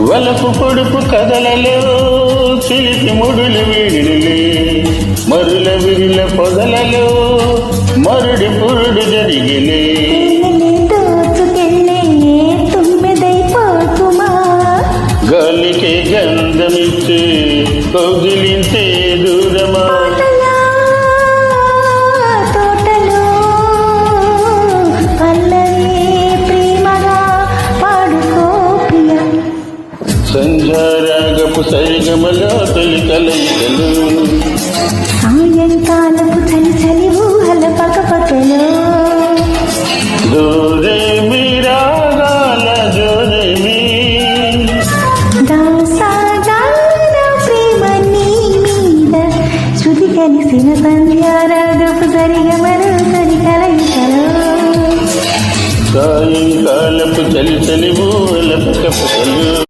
వలపు పొడుపు కదలలో చిలిపి ముడులు వీడినులే మరుల విరుల పొదలలో మరుడి పురుడు జరిగిలే. తేనెని గాలికి గంధమిచ్చే కౌగిలించే సంధ్యారాగపు సరిగమలో తొలి కలయికలు. సాయంకాలపు చలి చలి ఊహల పకపకలో. దూరే మీ రాగాల జోరే మీ. ప్రేమ నీ మీద. శృతి కలిసిన సంధ్యారాగపు సరిగమలు సరి కలయికలో. సాయంకాలపు చలి చలి ఊల పక్క